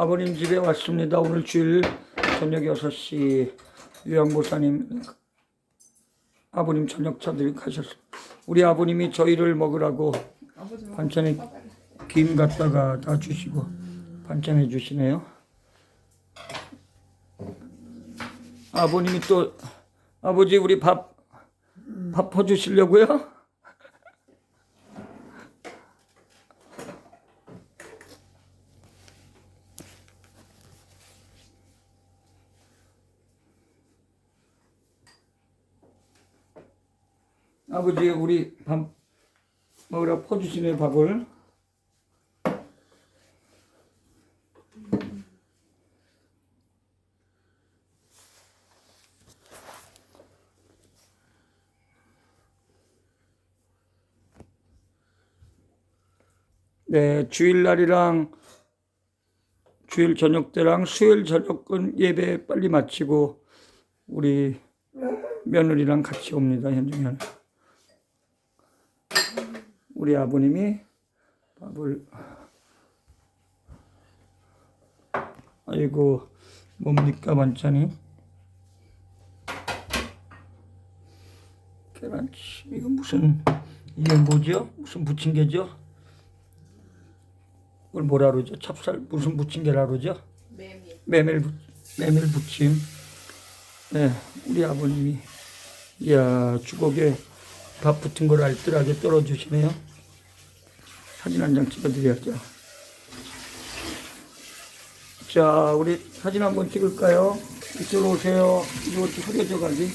아버님 집에 왔습니다. 오늘 주일 저녁 6시 유양보사님 아버님 저녁 차들이 가셨습니다. 우리 아버님이 저희를 먹으라고 반찬에 김 갖다가 다 주시고 반찬해 주시네요. 아버님이 또 아버지 우리 밥 밥 퍼주시려고요? 아버지 우리 밥 먹으라 퍼주시네 밥을. 네 주일날이랑 주일 저녁 때랑 수요일 저녁은 예배 빨리 마치고 우리 며느리랑 같이 옵니다 현중현 우리 아버님이 밥을 아이고 뭡니까 반찬이? 계란찜 이거 무슨 이게 뭐죠? 무슨 부침개죠? 이걸 뭐라 그러죠? 찹쌀 무슨 부침개라 그러죠? 메밀. 메밀 부- 메밀 부침. 네 우리 아버님이 이야 주걱에 밥 붙은 걸 알뜰하게 떨어주시네요 사진 한 장 찍어드려야죠 자 우리 사진 한번 찍을까요 이쪽으로 오세요 이거 어떻게 흐려져 가지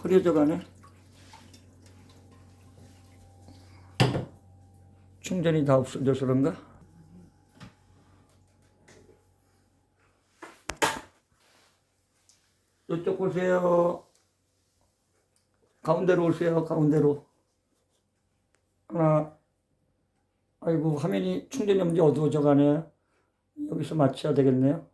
흐려져 가네 충전이 다 없어져서 그런가 이쪽 보세요. 가운데로 오세요. 가운데로. 하나. 아이고 화면이 충전이 없는데 어두워져 가네. 여기서 맞춰야 되겠네요.